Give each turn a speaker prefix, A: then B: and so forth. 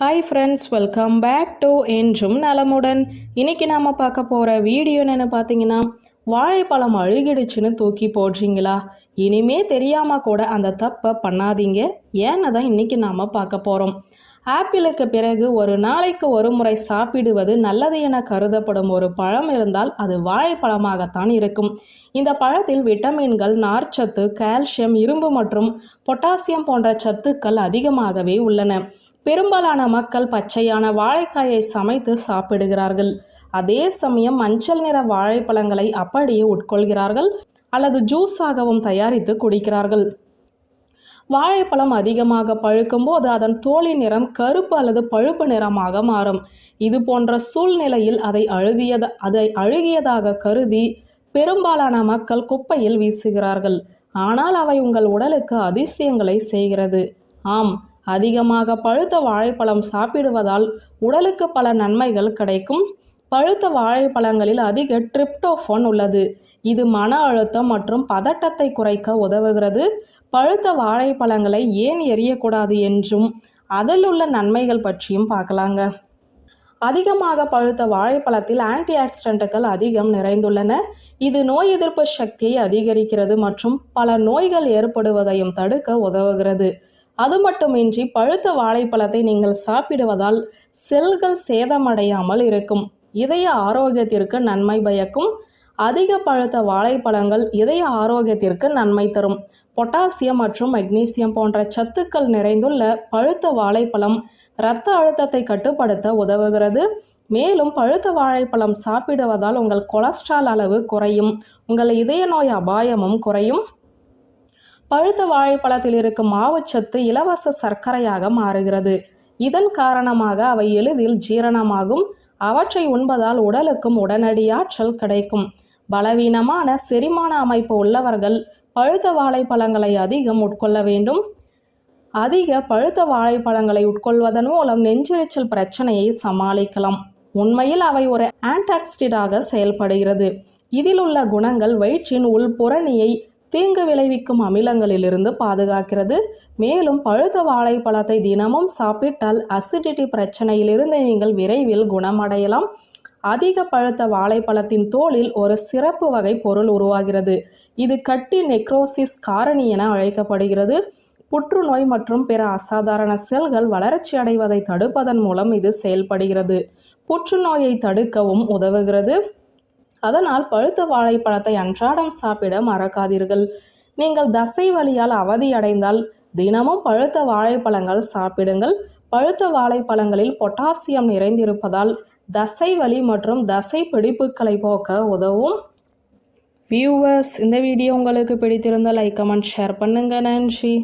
A: Hi friends welcome back to என்றும் நலமுடன் இன்னைக்கு நாம் பார்க்க போகிற வீடியோ என்னென்னு பார்த்தீங்கன்னா வாழைப்பழம் அழுகிடுச்சுன்னு தூக்கி போடுறீங்களா? இனிமே தெரியாமல் கூட அந்த தப்பை பண்ணாதீங்க. ஏன்னு தான் இன்னைக்கு நாம் பார்க்க போகிறோம் ஆப்பிளுக்கு பிறகு ஒரு நாளைக்கு ஒரு முறை சாப்பிடுவது நல்லது என கருதப்படும் ஒரு பழம் இருந்தால் அது வாழைப்பழமாகத்தான் இருக்கும். இந்த பழத்தில் விட்டமின்கள் நார்ச்சத்து கால்சியம் இரும்பு மற்றும் பொட்டாசியம் போன்ற சத்துக்கள் அதிகமாகவே உள்ளன. பெரும்பாலான மக்கள் பச்சையான வாழைக்காயை சமைத்து சாப்பிடுகிறார்கள். அதே சமயம் மஞ்சள் நிற வாழைப்பழங்களை அப்படியே உட்கொள்கிறார்கள் அல்லது ஜூஸாகவும் தயாரித்து குடிக்கிறார்கள். வாழைப்பழம் அதிகமாக பழுக்கும் போது அதன் தோலின் நிறம் கருப்பு அல்லது பழுப்பு நிறமாக மாறும். இது போன்ற சூழ்நிலையில் அதை அழுதியத அதை அழுகியதாக கருதி பெரும்பாலான மக்கள் குப்பையில் வீசுகிறார்கள். ஆனால் அவை உங்கள் உடலுக்கு அதிசயங்களை செய்கிறது. ஆம் அதிகமாக பழுத்த வாழைப்பழம் சாப்பிடுவதால் உடலுக்கு பல நன்மைகள் கிடைக்கும். பழுத்த வாழைப்பழங்களில் அதிக ட்ரிப்டோஃபோன் உள்ளது. இது மன அழுத்தம் மற்றும் பதட்டத்தை குறைக்க உதவுகிறது. பழுத்த வாழைப்பழங்களை ஏன் எரியக்கூடாது என்றும் அதில் உள்ள நன்மைகள் பற்றியும் பார்க்கலாங்க. அதிகமாக பழுத்த வாழைப்பழத்தில் ஆன்டி ஆக்சிடென்ட்டுகள் அதிகம் நிறைந்துள்ளன. இது நோய் எதிர்ப்பு சக்தியை அதிகரிக்கிறது மற்றும் பல நோய்கள் ஏற்படுவதையும் தடுக்க உதவுகிறது. அது மட்டுமின்றி பழுத்த வாழைப்பழத்தை நீங்கள் சாப்பிடுவதால் செல்கள் சேதமடையாமல் இருக்கும். இதய ஆரோக்கியத்திற்கு நன்மை பயக்கும். அதிக பழுத்த வாழைப்பழங்கள் இதய ஆரோக்கியத்திற்கு நன்மை தரும். பொட்டாசியம் மற்றும் மெக்னீசியம் போன்ற சத்துக்கள் நிறைந்துள்ள பழுத்த வாழைப்பழம் இரத்த அழுத்தத்தை கட்டுப்படுத்த உதவுகிறது. மேலும் பழுத்த வாழைப்பழம் சாப்பிடுவதால் உங்கள் கொலஸ்ட்ரால் அளவு குறையும். உங்கள் இதய நோய் அபாயமும் குறையும். பழுத்த வாழைப்பழத்தில் இருக்கும் மாவுச்சத்து இலவச சர்க்கரையாக மாறுகிறது. இதன் காரணமாக அவை எளிதில் ஜீரணமாகும். அவற்றை உண்பதால் உடலுக்கும் உடனடி ஆற்றல் கிடைக்கும். பலவீனமான செரிமான அமைப்பு உள்ளவர்கள் பழுத்த வாழைப்பழங்களை அதிகம் உட்கொள்ள வேண்டும். அதிக பழுத்த வாழைப்பழங்களை உட்கொள்வதன் மூலம் நெஞ்சிரைச்சல் பிரச்சனையை சமாளிக்கலாம். உண்மையில் அவை ஒரு ஆன்டாக்சிடாக செயல்படுகிறது. இதில் உள்ள குணங்கள் வயிற்றின் உள்புறணியை தீங்கு விளைவிக்கும் அமிலங்களிலிருந்து பாதுகாக்கிறது. மேலும் பழுத்த வாழைப்பழத்தை தினமும் சாப்பிட்டால் அசிடிட்டி பிரச்சனையிலிருந்து நீங்கள் விரைவில் குணமடையலாம். அதிக பழுத்த வாழைப்பழத்தின் தோலில் ஒரு சிறப்பு வகை பொருள் உருவாகிறது. இது கட்டி நெக்ரோசிஸ் காரணி என அழைக்கப்படுகிறது. புற்றுநோய் மற்றும் பிற அசாதாரண செல்கள் வளர்ச்சி அடைவதை தடுப்பதன் மூலம் இது செயல்படுகிறது. புற்றுநோயை தடுக்கவும் உதவுகிறது. அதனால் பழுத்த வாழைப்பழத்தை அன்றாடம் சாப்பிட மறக்காதீர்கள். நீங்கள் தசை வழியால் அவதியடைந்தால் தினமும் பழுத்த வாழைப்பழங்கள் சாப்பிடுங்கள். பழுத்த வாழைப்பழங்களில் பொட்டாசியம் நிறைந்திருப்பதால் தசை வலி மற்றும் தசை பிடிப்புகளை போக்க உதவும். வியூவர்ஸ் இந்த வீடியோ உங்களுக்கு பிடித்திருந்தால் லைக் கமெண்ட் ஷேர் பண்ணுங்கள் நன்றி.